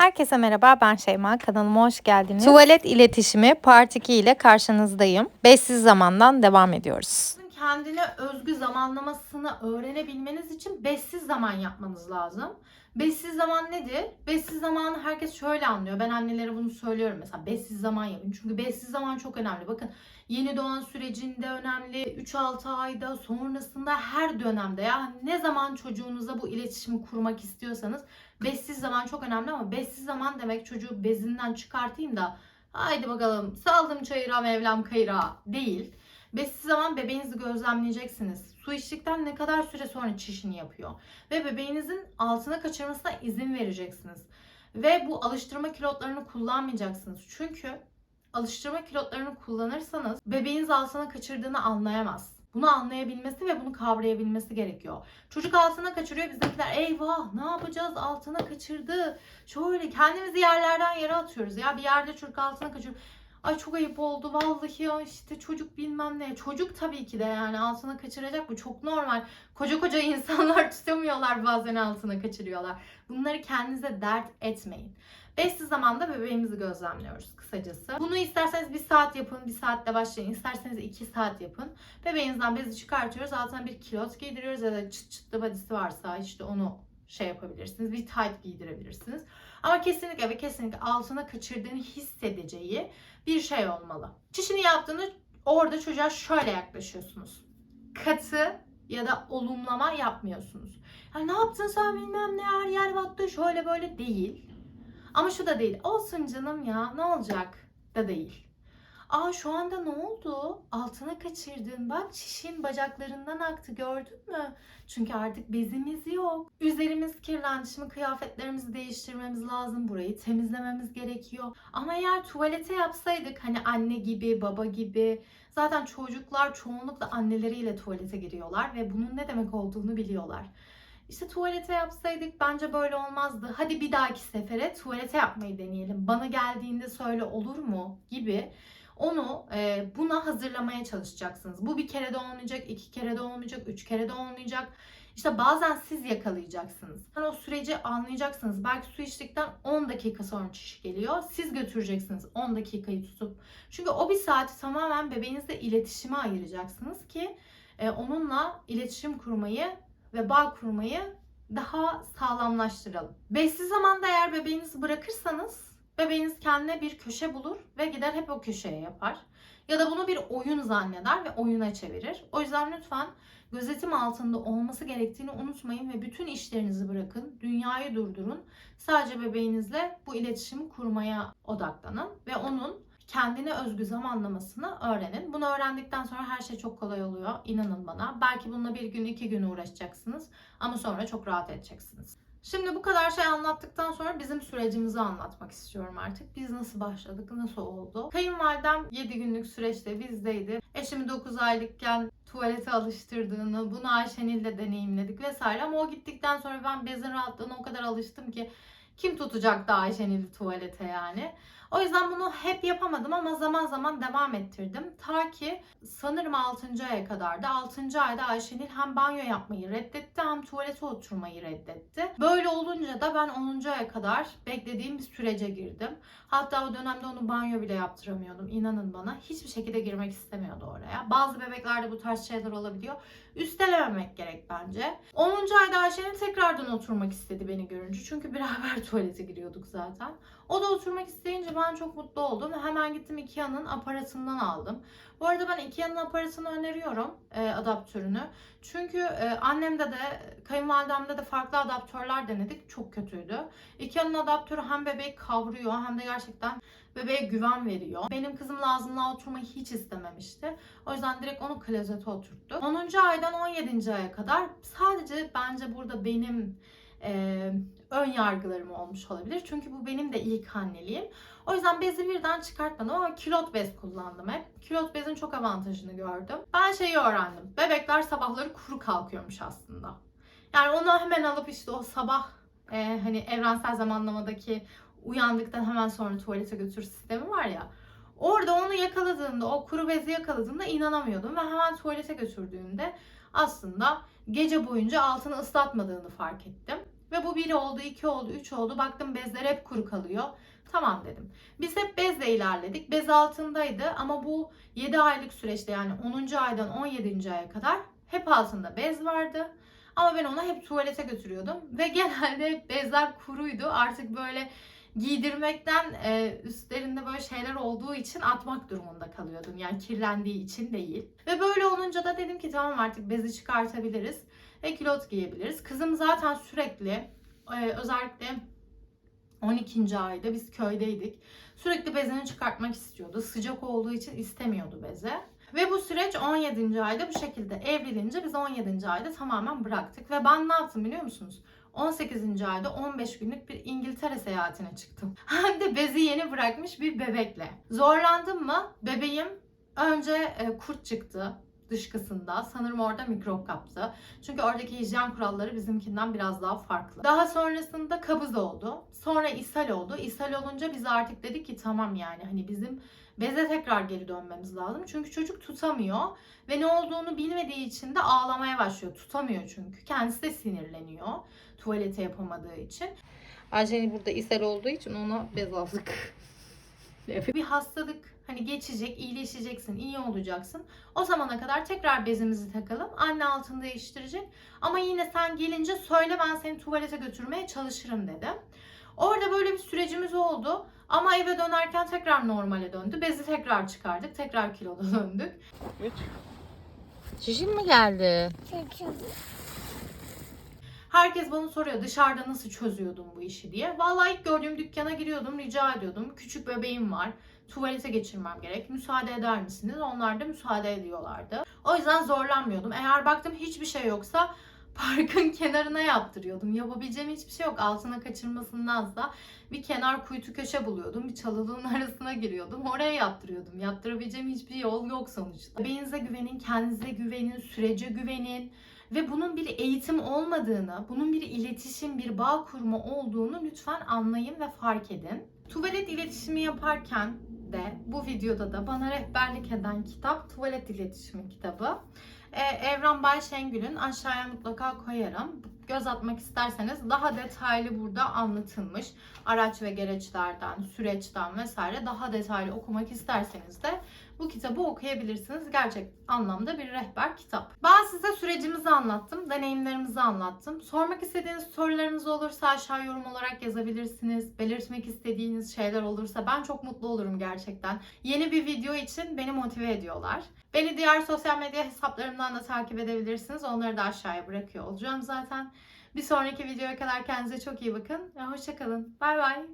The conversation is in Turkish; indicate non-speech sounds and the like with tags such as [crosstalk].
Herkese merhaba ben Şeyma kanalıma hoş geldiniz. Tuvalet iletişimi part 2 ile karşınızdayım. Beşsiz zamandan devam ediyoruz. kendine özgü zamanlamasını öğrenebilmeniz için beşsiz zaman yapmanız lazım. Beşsiz zaman nedir? Beşsiz zamanı herkes şöyle anlıyor. Ben annelere bunu söylüyorum mesela. Beşsiz zaman yapın. Çünkü beşsiz zaman çok önemli. Bakın yeni doğan sürecinde önemli. 3-6 ayda sonrasında her dönemde ya ne zaman çocuğunuza bu iletişimi kurmak istiyorsanız beşsiz zaman çok önemli ama beşsiz zaman demek çocuğu bezinden çıkartayım da haydi bakalım saldım çayıra mevlam kayıra değil. Beşsiz zaman bebeğinizi gözlemleyeceksiniz. Su içtikten ne kadar süre sonra çişini yapıyor. Ve bebeğinizin altına kaçırmasına izin vereceksiniz. Ve bu alıştırma kilotlarını kullanmayacaksınız. Çünkü alıştırma kilotlarını kullanırsanız bebeğiniz altına kaçırdığını anlayamaz. Bunu anlayabilmesi ve bunu kavrayabilmesi gerekiyor. Çocuk altına kaçırıyor bizimkiler eyvah ne yapacağız altına kaçırdı. Şöyle kendimizi yerlerden yere atıyoruz ya bir yerde çocuk altına kaçırıyor. Ay çok ayıp oldu vallahi ya işte çocuk bilmem ne. Çocuk tabii ki de yani altına kaçıracak bu çok normal. Koca koca [laughs] insanlar tutamıyorlar bazen altına kaçırıyorlar. Bunları kendinize dert etmeyin. Beşsiz zamanda bebeğimizi gözlemliyoruz kısacası. Bunu isterseniz bir saat yapın, bir saatte başlayın. İsterseniz iki saat yapın. Bebeğinizden bezi çıkartıyoruz. Altına bir kilot giydiriyoruz ya da çıt çıtlı badisi varsa işte onu şey yapabilirsiniz. Bir tight giydirebilirsiniz. Ama kesinlikle ve kesinlikle altına kaçırdığını hissedeceği bir şey olmalı. Çişini yaptığında orada çocuğa şöyle yaklaşıyorsunuz. Katı ya da olumlama yapmıyorsunuz. Ya ne yaptın sen bilmem ne her yer battı şöyle böyle değil. Ama şu da değil. Olsun canım ya ne olacak da değil. Aa şu anda ne oldu? Altına kaçırdın. Bak çişin bacaklarından aktı gördün mü? Çünkü artık bezimiz yok. Üzerimiz kirlendi. Şimdi kıyafetlerimizi değiştirmemiz lazım. Burayı temizlememiz gerekiyor. Ama eğer tuvalete yapsaydık hani anne gibi, baba gibi zaten çocuklar çoğunlukla anneleriyle tuvalete giriyorlar ve bunun ne demek olduğunu biliyorlar. İşte tuvalete yapsaydık bence böyle olmazdı. Hadi bir dahaki sefere tuvalete yapmayı deneyelim. Bana geldiğinde söyle olur mu gibi onu e, buna hazırlamaya çalışacaksınız. Bu bir kere de olmayacak, iki kere de olmayacak, üç kere de olmayacak. İşte bazen siz yakalayacaksınız. Hani o süreci anlayacaksınız. Belki su içtikten 10 dakika sonra çiş geliyor. Siz götüreceksiniz 10 dakikayı tutup. Çünkü o bir saati tamamen bebeğinizle iletişime ayıracaksınız ki e, onunla iletişim kurmayı ve bağ kurmayı daha sağlamlaştıralım. Beşsiz zamanda eğer bebeğinizi bırakırsanız bebeğiniz kendine bir köşe bulur ve gider hep o köşeye yapar. Ya da bunu bir oyun zanneder ve oyuna çevirir. O yüzden lütfen gözetim altında olması gerektiğini unutmayın ve bütün işlerinizi bırakın. Dünyayı durdurun. Sadece bebeğinizle bu iletişimi kurmaya odaklanın ve onun kendine özgü zamanlamasını öğrenin. Bunu öğrendikten sonra her şey çok kolay oluyor. İnanın bana. Belki bununla bir gün iki gün uğraşacaksınız ama sonra çok rahat edeceksiniz. Şimdi bu kadar şey anlattıktan sonra bizim sürecimizi anlatmak istiyorum artık. Biz nasıl başladık, nasıl oldu? Kayınvalidem 7 günlük süreçte bizdeydi. Eşimi 9 aylıkken tuvalete alıştırdığını, bunu Ayşenil'le deneyimledik vesaire. Ama o gittikten sonra ben bezin rahatlığına o kadar alıştım ki kim tutacaktı Ayşenil'i tuvalete yani. O yüzden bunu hep yapamadım ama zaman zaman devam ettirdim. Ta ki sanırım 6. aya kadar da 6. ayda Ayşenil hem banyo yapmayı reddetti hem tuvalete oturmayı reddetti. Böyle olunca da ben 10. aya kadar beklediğim bir sürece girdim. Hatta o dönemde onu banyo bile yaptıramıyordum. İnanın bana. Hiçbir şekilde girmek istemiyordu oraya. Bazı bebeklerde bu tarz şeyler olabiliyor. Üstelememek gerek bence. 10. ayda Ayşenil tekrardan oturmak istedi beni görünce. Çünkü beraber [laughs] tuvalete giriyorduk zaten. O da oturmak isteyince ben çok mutlu oldum. Hemen gittim Ikea'nın aparatından aldım. Bu arada ben Ikea'nın aparatını öneriyorum. E, adaptörünü. Çünkü e, annemde de kayınvalidemde de farklı adaptörler denedik. Çok kötüydü. Ikea'nın adaptörü hem bebeği kavruyor hem de gerçekten bebeğe güven veriyor. Benim kızım lazımla oturmayı hiç istememişti. O yüzden direkt onu klozete oturttu. 10. aydan 17. aya kadar sadece bence burada benim e, ön yargılarım olmuş olabilir. Çünkü bu benim de ilk anneliğim. O yüzden bezi birden çıkartmadım ama kilot bez kullandım hep. Kilot bezin çok avantajını gördüm. Ben şeyi öğrendim. Bebekler sabahları kuru kalkıyormuş aslında. Yani onu hemen alıp işte o sabah e, hani evrensel zamanlamadaki uyandıktan hemen sonra tuvalete götür sistemi var ya. Orada onu yakaladığımda, o kuru bezi yakaladığımda inanamıyordum ve hemen tuvalete götürdüğümde aslında gece boyunca altını ıslatmadığını fark ettim. Ve bu bir oldu, iki oldu, üç oldu. Baktım bezler hep kuru kalıyor. Tamam dedim. Biz hep bezle ilerledik. Bez altındaydı ama bu 7 aylık süreçte yani 10. aydan 17. aya kadar hep altında bez vardı. Ama ben onu hep tuvalete götürüyordum. [laughs] Ve genelde bezler kuruydu. Artık böyle giydirmekten e, üstlerinde böyle şeyler olduğu için atmak durumunda kalıyordum. Yani kirlendiği için değil. Ve böyle olunca da dedim ki tamam artık bezi çıkartabiliriz. Ve kilot giyebiliriz. Kızım zaten sürekli e, özellikle 12. ayda biz köydeydik. Sürekli bezini çıkartmak istiyordu. Sıcak olduğu için istemiyordu beze. Ve bu süreç 17. ayda bu şekilde evrilince biz 17. ayda tamamen bıraktık. Ve ben ne yaptım biliyor musunuz? 18. ayda 15 günlük bir İngiltere seyahatine çıktım. [laughs] Hem de bezi yeni bırakmış bir bebekle. Zorlandım mı? Bebeğim önce e, kurt çıktı dışkısında. Sanırım orada mikrop kaptı. Çünkü oradaki hijyen kuralları bizimkinden biraz daha farklı. Daha sonrasında kabız oldu. Sonra ishal oldu. İshal olunca biz artık dedik ki tamam yani hani bizim beze tekrar geri dönmemiz lazım. Çünkü çocuk tutamıyor ve ne olduğunu bilmediği için de ağlamaya başlıyor. Tutamıyor çünkü. Kendisi de sinirleniyor tuvalete yapamadığı için. Ayşe burada ishal olduğu için ona bez aldık. Bir hastalık hani geçecek, iyileşeceksin, iyi olacaksın. O zamana kadar tekrar bezimizi takalım. Anne altını değiştirecek. Ama yine sen gelince söyle ben seni tuvalete götürmeye çalışırım dedim. Orada böyle bir sürecimiz oldu. Ama eve dönerken tekrar normale döndü. Bezi tekrar çıkardık. Tekrar kiloda [laughs] döndük. Şişin mi geldi? Herkes bana soruyor dışarıda nasıl çözüyordum bu işi diye. Vallahi ilk gördüğüm dükkana giriyordum, rica ediyordum. Küçük bebeğim var. Tuvalete geçirmem gerek. Müsaade eder misiniz? Onlar da müsaade ediyorlardı. O yüzden zorlanmıyordum. Eğer baktım hiçbir şey yoksa [laughs] parkın kenarına yaptırıyordum. Yapabileceğim hiçbir şey yok. Altına kaçırmasındansa bir kenar kuytu köşe buluyordum. Bir çalılığın [laughs] arasına giriyordum. Oraya yaptırıyordum. Yaptırabileceğim hiçbir yol yok sonuçta. Bebeğinize güvenin, kendinize güvenin, sürece güvenin ve bunun bir eğitim olmadığını, bunun bir iletişim, bir bağ kurma olduğunu lütfen anlayın ve fark edin. Tuvalet iletişimi yaparken de bu videoda da bana rehberlik eden kitap Tuvalet İletişimi kitabı. Ee, Evren Bayşengül'ün aşağıya mutlaka koyarım. Göz atmak isterseniz daha detaylı burada anlatılmış. Araç ve gereçlerden, süreçten vesaire daha detaylı okumak isterseniz de bu kitabı okuyabilirsiniz. Gerçek anlamda bir rehber kitap. Ben size sürecimizi anlattım, deneyimlerimizi anlattım. Sormak istediğiniz sorularınız olursa aşağı yorum olarak yazabilirsiniz. Belirtmek istediğiniz şeyler olursa ben çok mutlu olurum gerçekten. Yeni bir video için beni motive ediyorlar. Beni diğer sosyal medya hesaplarımdan da takip edebilirsiniz. Onları da aşağıya bırakıyor olacağım zaten. Bir sonraki videoya kadar kendinize çok iyi bakın. Hoşçakalın. Bay bay.